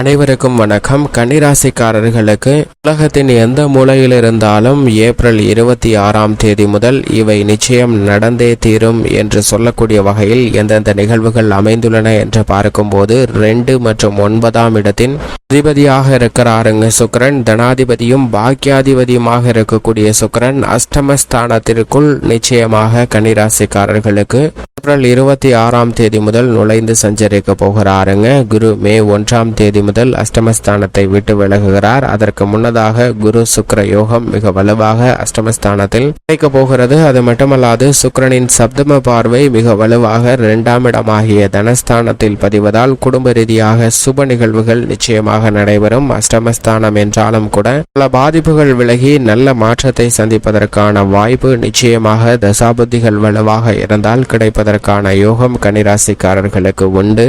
அனைவருக்கும் வணக்கம். கன்னிராசிக்காரர்களுக்கு உலகத்தின் எந்த மூலையில் இருந்தாலும் ஏப்ரல் இருபத்தி ஆறாம் தேதி முதல் இவை நிச்சயம் நடந்தே தீரும் என்று சொல்லக்கூடிய வகையில் எந்தெந்த நிகழ்வுகள் அமைந்துள்ளன என்று பார்க்கும்போது ரெண்டு மற்றும் ஒன்பதாம் இடத்தின் அதிபதியாக இருக்கிறாருங்க சுக்கரன். தனாதிபதியும் பாக்கியாதிபதியுமாக இருக்கக்கூடிய சுக்கரன். அஷ்டமஸ்தானத்திற்குள் நிச்சயமாக கன்னிராசிக்காரர்களுக்கு ஏப்ரல் இருபத்தி ஆறாம் தேதி முதல் நுழைந்து சஞ்சரிக்க போகிறாருங்க. குரு மே ஒன்றாம் தேதி முதல் அஷ்டமஸ்தானத்தை விட்டு விலகுகிறார். அதற்கு முன்னதாக குரு சுக்கிர யோகம் மிக வலுவாக அஷ்டமஸ்தானத்தில் கிடைக்க போகிறது. அது மட்டுமல்லாது சுக்கிரனின் சப்தம பார்வை மிக வலுவாக இரண்டாம் இடமாகிய தனஸ்தானத்தில் பதிவதால் குடும்ப ரீதியாக சுப நிகழ்வுகள் நிச்சயமாக நடைபெறும். அஷ்டமஸ்தானம் என்றாலும் கூட பல பாதிப்புகள் விலகி நல்ல மாற்றத்தை சந்திப்பதற்கான வாய்ப்பு நிச்சயமாக தசாபுத்திகள் வலுவாக இருந்தால் கிடைப்பதற்கு கிடைப்பதற்கான யோகம் கன்னிராசிக்காரர்களுக்கு உண்டு.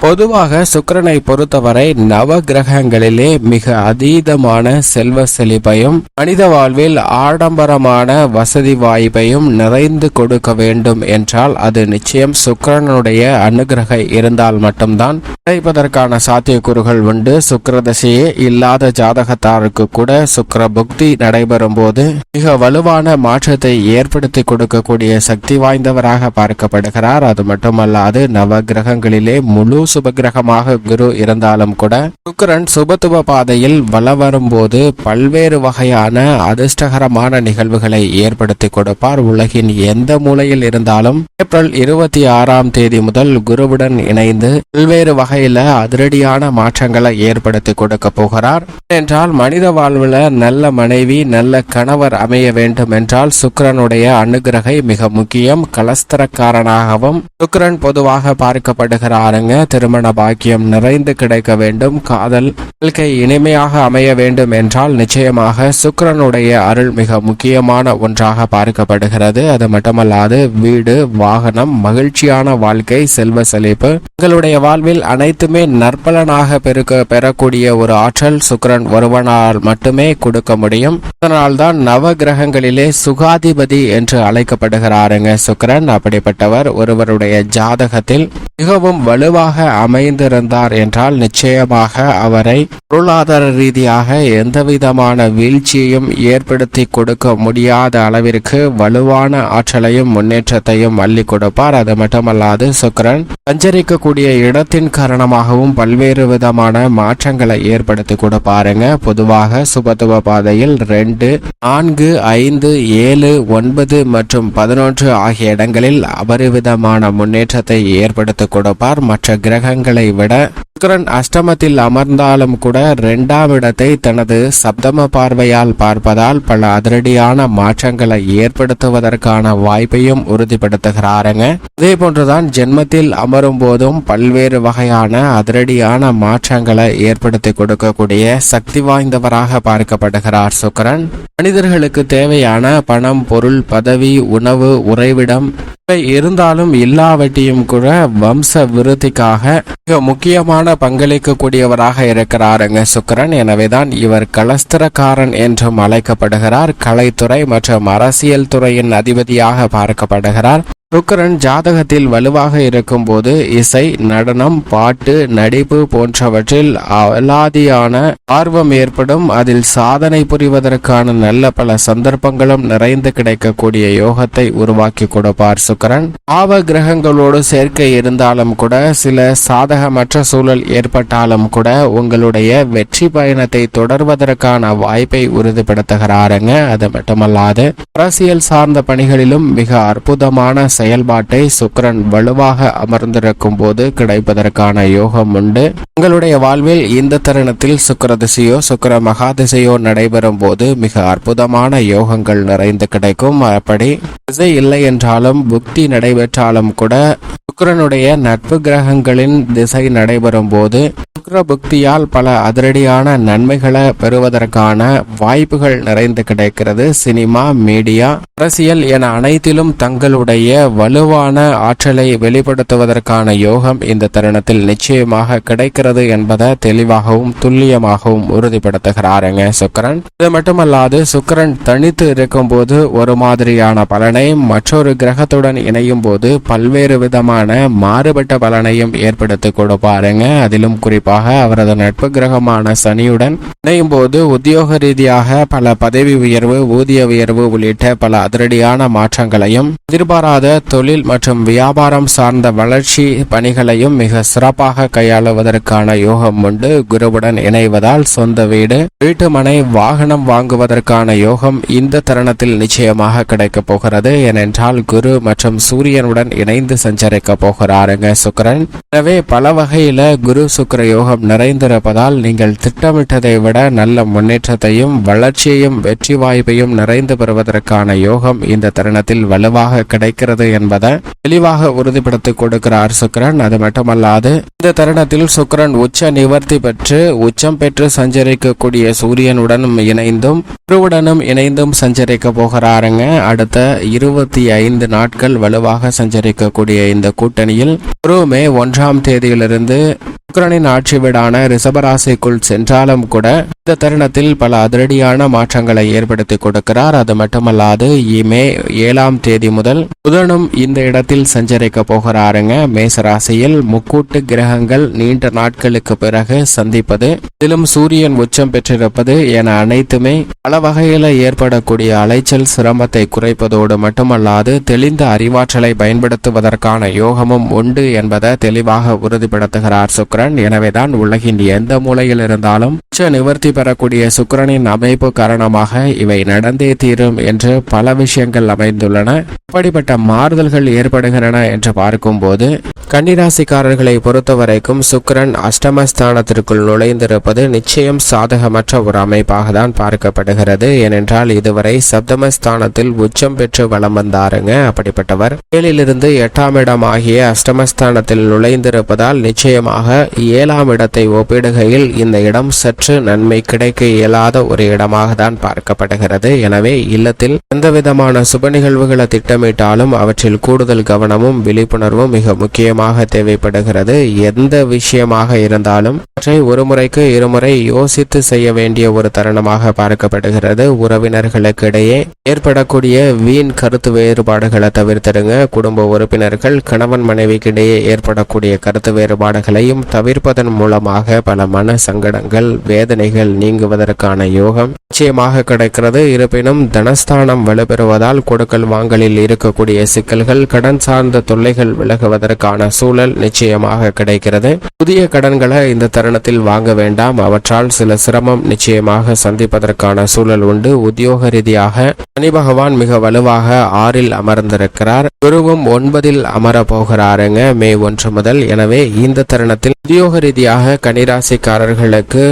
பொதுவாக சுக்கரனை பொறுத்தவரை நவ கிரகங்களிலே மிக அதீதமான செல்வ செழிப்பையும் மனித வாழ்வில் ஆடம்பரமான வசதி வாய்ப்பையும் நிறைந்து கொடுக்க வேண்டும் என்றால் அது நிச்சயம் சுக்கரனுடைய அனுகிரக இருந்தால் மட்டும்தான். கிடைப்பதற்கான சாத்தியக்கூறுகள் உண்டு. சுக்கரதசையே இல்லாத ஜாதகத்தாருக்கு கூட சுக்கிர புக்தி நடைபெறும் போது மிக வலுவான மாற்றத்தை ஏற்படுத்தி கொடுக்கக்கூடிய சக்தி வாய்ந்தவராக பார்க்கப்படுகிறார். அது மட்டுமல்லாது நவ கிரகங்களிலே முழு சுபகிரகமாக குரு இருந்தாலும் கூட சுக்கரன் சுபத்துவ பாதையில் வல வரும்போது பல்வேறு வகையான அதிர்ஷ்டகரமான நிகழ்வுகளை ஏற்படுத்தி கொடுப்பார். உலகின் எந்த மூலையில் இருந்தாலும் ஏப்ரல் இருபத்தி ஆறாம் தேதி முதல் குருவுடன் இணைந்து பல்வேறு வகையில அதிரடியான மாற்றங்களை ஏற்படுத்தி கொடுக்க போகிறார். என்றால் மனித வாழ்வுல நல்ல மனைவி நல்ல கணவர் அமைய வேண்டும் என்றால் சுக்கரனுடைய அனுகிரகை மிக முக்கியம். கலஸ்தரக்காரனாகவும் சுக்கரன் பொதுவாக பார்க்கப்படுகிறாருங்க. திருமண பாக்கியம் நிறைந்து கிடைக்க வேண்டும். காதல் வாழ்க்கை இனிமையாக அமைய வேண்டும் என்றால் நிச்சயமாக சுக்கிரனுடைய அருள் மிக முக்கியமான ஒன்றாக பார்க்கப்படுகிறது. அது மட்டுமல்லாது வீடு வாகனம் மகிழ்ச்சியான வாழ்க்கை செல்வ செழிப்பு. உங்களுடைய வாழ்வில் அனைத்துமே நற்பலனாக பெருக்க பெறக்கூடிய ஒரு ஆற்றல் சுக்கிரன் ஒருவனால் மட்டுமே கொடுக்க முடியும். அதனால்தான் நவ கிரகங்களிலே சுகாதிபதி என்று அழைக்கப்படுகிறாருங்க சுக்கிரன். அப்படிப்பட்டவர் ஒருவருடைய ஜாதகத்தில் மிகவும் வலுவாக அமைந்திருந்தார் என்றால் நிச்சயமாக அவரை பொருளாதார ரீதியாக எந்தவிதமான வீழ்ச்சியையும் ஏற்படுத்தி கொடுக்க முடியாத அளவிற்கு வலுவான ஆற்றலையும் முன்னேற்றத்தையும் அள்ளி கொடுப்பார். அது மட்டுமல்லாது சுக்கரன் சஞ்சரிக்கக்கூடிய இடத்தின் காரணமாகவும் பல்வேறு விதமான மாற்றங்களை ஏற்படுத்தி கொடுப்பாருங்க. பொதுவாக சுபத்துவ பாதையில் ரெண்டு நான்கு ஐந்து ஏழு ஒன்பது மற்றும் பதினொன்று ஆகிய இடங்களில் அபரிவிதமான முன்னேற்றத்தை ஏற்படுத்தி கொடுப்பார். மற்ற கிரகங்களை விட சுக்கரன் அஷ்டமத்தில் அமர்ந்தாலும் கூட இரண்டாம் இடத்தை தனது சப்தம பார்வையால் பார்ப்பதால் பல அதிரடியான மாற்றங்களை ஏற்படுத்துவதற்கான வாய்ப்பையும் உறுதிப்படுத்துகிறாருங்க. அதே போன்றுதான் ஜென்மத்தில் அமரும் போதும் பல்வேறு வகையான அதிரடியான மாற்றங்களை ஏற்படுத்தி கொடுக்கக்கூடிய சக்தி வாய்ந்தவராக பார்க்கப்படுகிறார் சுக்கிரன். மனிதர்களுக்கு தேவையான பணம் பொருள் பதவி உணவு உறைவிடம் இருந்தாலும் இல்லாவட்டியும் கூட வம்ச விருத்திக்காக மிக முக்கியமான பங்களிக்கக்கூடியவராக இருக்கிறாருங்க சுக்கரன். எனவேதான் இவர் கலஸ்திரக்காரன் என்றும் அழைக்கப்படுகிறார். கலைத்துறை மற்றும் அரசியல் துறையின் அதிபதியாக பார்க்கப்படுகிறார். சுக்கரன் ஜாதகத்தில் வலுவாக இருக்கும்போது இசை நடனம் பாட்டு நடிப்பு போன்றவற்றில் அலாதியான ஆர்வம் ஏற்படும். அதில் சாதனை புரிவதற்கான நல்ல பல சந்தர்ப்பங்களும் நிறைந்து கிடைக்கக்கூடிய யோகத்தை உருவாக்கி கொடுப்பார் சுக்கரன். பாவ கிரகங்களோடு சேர்க்கை இருந்தாலும் கூட சில சாதகமற்ற சூழல் ஏற்பட்டாலும் கூட உங்களுடைய வெற்றி பயணத்தை தொடர்வதற்கான வாய்ப்பை உறுதிப்படுத்துகிறாருங்க. அது மட்டுமல்லாது அரசியல் சார்ந்த பணிகளிலும் மிக அற்புதமான செயல்பாட்டை சுக்கரன் வலுவாக அமர்ந்திருக்கும் போது கிடைப்பதற்கான யோகம் உண்டு. உங்களுடைய வாழ்வில் இந்த தருணத்தில் சுக்கர திசையோ சுக்கிர மகாதிசையோ நடைபெறும் போது மிக அற்புதமான யோகங்கள் நிறைந்து கிடைக்கும். அப்படி திசை இல்லை என்றாலும் புக்தி நடைபெற்றாலும் கூட சுக்கிரனுடைய நட்பு கிரகங்களின் திசை நடைபெறும் போது சுக்கர புக்தியால் பல அதிரடியான நன்மைகளை பெறுவதற்கான வாய்ப்புகள் நிறைந்து கிடைக்கிறது. சினிமா மீடியா அரசியல் என அனைத்திலும் தங்களுடைய வலுவான ஆற்றலை வெளிப்படுத்துவதற்கான யோகம் இந்த தருணத்தில் நிச்சயமாக கிடைக்கிறது என்பதை தெளிவாகவும் துல்லியமாகவும் உறுதிப்படுத்துகிறாருங்க சுக்கரன். இது மட்டுமல்லாது சுக்கிரன் தனித்து இருக்கும்போது ஒரு மாதிரியான பலனை மற்றொரு கிரகத்துடன் இணையும் போது பல்வேறு விதமான மாறுபட்ட பலனையும் ஏற்படுத்தி கொடுப்பாருங்க அதிலும் குறிப்பாக அவரது நட்பு கிரகமான சனியுடன் இணையும் போது உத்தியோக ரீதியாக பல பதவி உயர்வு ஊதிய உயர்வு உள்ளிட்ட பல அதிரடியான மாற்றங்களையும் எதிர்பாராத தொழில் மற்றும் வியாபாரம் சார்ந்த வளர்ச்சி பணிகளையும் மிக சிறப்பாக கையாளுவதற்கான யோகம் உண்டு. குருவுடன் இணைவதால் சொந்த வீடு வீட்டுமனை வாகனம் வாங்குவதற்கான யோகம் இந்த தருணத்தில் நிச்சயமாக கிடைக்க போகிறது. ஏனென்றால் குரு மற்றும் சூரியனுடன் இணைந்து சஞ்சரிக்க போகிறாருங்க சுக்கிரன். எனவே பல வகையில குரு சுக்கிர யோகம் நிறைந்திருப்பதால் நீங்கள் திட்டமிட்டதை விட நல்ல முன்னேற்றத்தையும் வளர்ச்சியையும் வெற்றி வாய்ப்பையும் நிறைந்து பெறுவதற்கான யோகம் இந்த தருணத்தில் வலுவாக கிடைக்கிறது என்பதை தெளிவாக உறுதிப்படுத்தி கொடுக்கிறார் சுக்கிரன். அது மட்டுமல்லாது இந்த தருணத்தில் சுக்கிரன் உச்ச நிவர்த்தி பெற்று உச்சம் பெற்று சஞ்சரிக்கக்கூடிய சூரியனுடனும் இணைந்தும் குருவுடனும் இணைந்தும் சஞ்சரிக்க போகிறாருங்க. அடுத்த இருபத்தி ஐந்து நாட்கள் வலுவாக சஞ்சரிக்கக்கூடிய இந்த கூட்டணியில். ஒரு மே ஒன்றாம் தேதியிலிருந்து சுக்கிரனின் ஆட்சி வீடான ரிஷபராசிக்குள் சென்றாலும் கூட இந்த தருணத்தில் பல அதிரடியான மாற்றங்களை ஏற்படுத்தி கொடுக்கிறார். அது மட்டுமல்லாது மே ஏழாம் தேதி முதல் புதனும் இந்த இடத்தில் சஞ்சரிக்க போகிறாருங்க. மேசராசியில் முக்கூட்டு கிரகங்கள் நீண்ட நாட்களுக்கு பிறகு சந்திப்பது இதிலும் சூரியன் உச்சம் பெற்றிருப்பது என அனைத்துமே பல வகையில ஏற்படக்கூடிய அலைச்சல் சிரமத்தை குறைப்பதோடு மட்டுமல்லாது தெளிந்த அறிவாற்றலை பயன்படுத்துவதற்கான யோகமும் உண்டு என்பதை தெளிவாக உறுதிப்படுத்துகிறார் சுக்கிரன் எனவேதான் உலகின் எந்த மூலையில் இருந்தாலும் உச்ச நிவர்த்தி பெறக்கூடிய சுக்கிரனின் அமைப்பு காரணமாக இவை நடந்தே தீரும் என்று பல விஷயங்கள் அமைந்துள்ளன. அப்படிப்பட்ட மாறுதல்கள் ஏற்படுகின்றன என்று பார்க்கும்போது கன்னிராசிக்காரர்களை பொறுத்தவரைக்கும் சுக்கிரன் அஷ்டமஸ்தானத்திற்குள் நுழைந்திருப்பது நிச்சயம் சாதகமற்ற ஒரு அமைப்பாக தான் பார்க்கப்படுகிறது. ஏனென்றால் இதுவரை சப்தமஸ்தானத்தில் உச்சம் பெற்று வளம் வந்தாருங்க அப்படிப்பட்டவர். ஏழிலிருந்து எட்டாம் இடம் ஆகிய அஷ்டமஸ்தானத்தில் நுழைந்திருப்பதால் நிச்சயமாக ஏழாம் இடத்தை ஒப்பிடுகையில் இந்த இடம் சற்று நன்மை கிடைக்க இயலாத ஒரு இடமாக தான் பார்க்கப்படுகிறது. எனவே இல்லத்தில் எந்தவிதமான சுப நிகழ்வுகளை திட்டமிட்டாலும் அவற்றில் கூடுதல் கவனமும் விழிப்புணர்வும் மிக முக்கியமாக தேவைப்படுகிறது. எந்த விஷயமாக இருந்தாலும் அவற்றை ஒரு முறைக்கு இருமுறை யோசித்து செய்ய வேண்டிய ஒரு தருணமாக பார்க்கப்படுகிறது. உறவினர்களுக்கு இடையே ஏற்படக்கூடிய வீண் கருத்து வேறுபாடுகளை தவிர்த்திடுங்க. குடும்ப உறுப்பினர்கள் கணவன் மனைவிக்கு இடையே ஏற்படக்கூடிய கருத்து வேறுபாடுகளையும் தவிர்ப்பதன் மூலமாக பல மன சங்கடங்கள் வேதனைகள் நீங்குவதற்கான யோகம் நிச்சயமாக கிடைக்கிறது. இருப்பினும் தனஸ்தானம் வலுப்பெறுவதால் கொடுக்கல் வாங்கலில் இருக்கக்கூடிய சிக்கல்கள் கடன் சார்ந்த தொல்லைகள் விலகுவதற்கான சூழல் நிச்சயமாக கிடைக்கிறது. புதிய கடன்களை இந்த தருணத்தில் வாங்க வேண்டாம். அவற்றால் சில சிரமம் நிச்சயமாக சந்திப்பதற்கான சூழல் உண்டு. உத்தியோக ரீதியாக சனி பகவான் மிக வலுவாக ஆறில் அமர்ந்திருக்கிறார். குருவும் ஒன்பதில் அமர போகிறாருங்க மே ஒன்று முதல். எனவே இந்த தருணத்தில் உத்தியோக ரீதியாக கனிராசிக்காரர்களுக்கு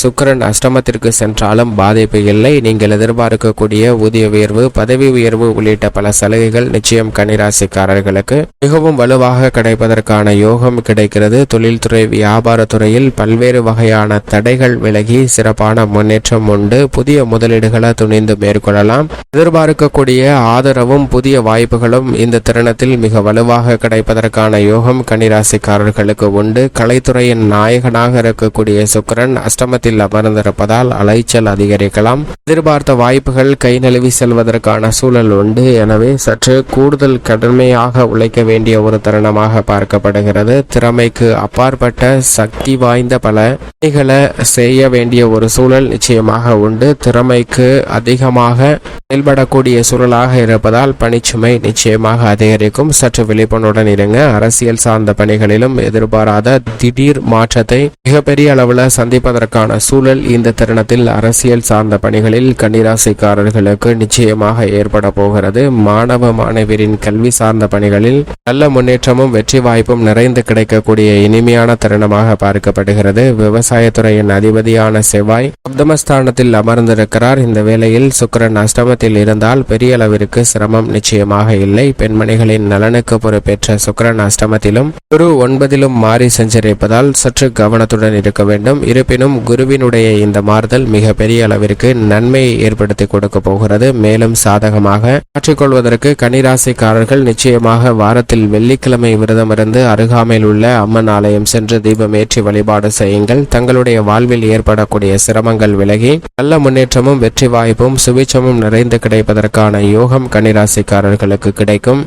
சுக்கரன் அஷ்டமத்திற்கு சென்றாலும் பாதிப்பு இல்லை. நீங்கள் எதிர்பார்க்கக்கூடிய ஊதிய உயர்வு பதவி உயர்வு உள்ளிட்ட பல சலுகைகள் நிச்சயம் கனிராசிக்காரர்களுக்கு மிகவும் வலுவாக கிடைப்பதற்கான யோகம் கிடைக்கிறது. தொழில்துறை வியாபாரத்துறையில் பல்வேறு வகையான தடைகள் விலகி சிறப்பான முன்னேற்றம் உண்டு. புதிய முதலீடுகளை துணிந்து மேற்கொள்ளலாம். எதிர்பார்க்கக்கூடிய ஆதரவும் புதிய வாய்ப்புகளும் இந்த தருணத்தில் மிக வலுவாக கிடைப்பதற்கான யோகம் கன்னிராசிக்காரர்களுக்கு உண்டு. கலைத்துறையின் நாயகனாக இருக்கக்கூடிய சுக்கிரன் அஷ்டமத்தில் அமர்ந்திருப்பதால் அலைச்சல் அதிகரிக்கலாம். எதிர்பார்த்த வாய்ப்புகள் கை நழுவி செல்வதற்கான சூழல் உண்டு. எனவே சற்று கூடுதல் கடுமையாக உழைக்க வேண்டிய ஒரு தருணமாக பார்க்கப்படுகிறது. திறமைக்கு அப்பாற்பட்ட சக்தி வாய்ந்த பல பணிகளை செய்ய வேண்டிய ஒரு சூழல் நிச்சயமாக உண்டு. திறமைக்கு அதிகமாக செயல்படக்கூடிய சூழலாக இருப்பதால் பணிச்சுமை நிச்சயமாக அதிகரிக்கும். சற்று விழிப்புணர்வுடன் இருங்க. அரசியல் சார்ந்த பணிகளிலும் எதிர்பாராத திடீர் மாற்றத்தை மிகப்பெரிய அளவில் சந்திப்பதற்கான சூழல் இந்த தருணத்தில் அரசியல் சார்ந்த பணிகளில் கன்னிராசிக்காரர்களுக்கு நிச்சயமாக ஏற்பட போகிறது. மாணவ மாணவியரின் கல்வி சார்ந்த பணிகளில் நல்ல முன்னேற்றமும் வெற்றி வாய்ப்பும் நிறைந்து கிடைக்கக்கூடிய இனிமையான தருணமாக பார்க்கப்படுகிறது. விவசாயத்துறையின் அதிபதியான செவ்வாய் சப்தமஸ்தானத்தில் அமர்ந்திருக்கிறார். இந்த வேளையில் சுக்கிரன் அஷ்டமத்தில் இருந்தால் பெரிய அளவிற்கு சிரமம் நிச்சயமாக இல்லை. பெண்மணிகளின் நலனுக்கு பொறுப்பேற்ற சுக்கிரன் அஷ்டமத்திலும் குரு ஒன்பதிலும் மாறி சென்றிருப்பதால் சற்று கவனத்துடன் இருக்க வேண்டும். இருப்பினும் குருவினுடைய இந்த மாறுதல் மிக பெரிய அளவிற்கு நன்மையை ஏற்படுத்தி கொடுக்க போகிறது. மேலும் சாதகமாக மாற்றிக்கொள்வதற்கு கனிராசிக்காரர்கள் நிச்சயமாக வாரத்தில் வெள்ளிக்கிழமை விரதமிருந்து அருகாமையில் உள்ள அம்மன் ஆலயம் சென்று தீபம் ஏற்றி வழிபாடு செய்யுங்கள். தங்களுடைய வாழ்வில் ஏற்படக்கூடிய சிரமங்கள் விலகி நல்ல முன்னேற்றமும் வெற்றி வாய்ப்பும் சுபிச்சமும் நிறைந்து கிடைப்பதற்கான யோகம் கன்னிராசிக்காரர்களுக்கு கிடைக்கும்.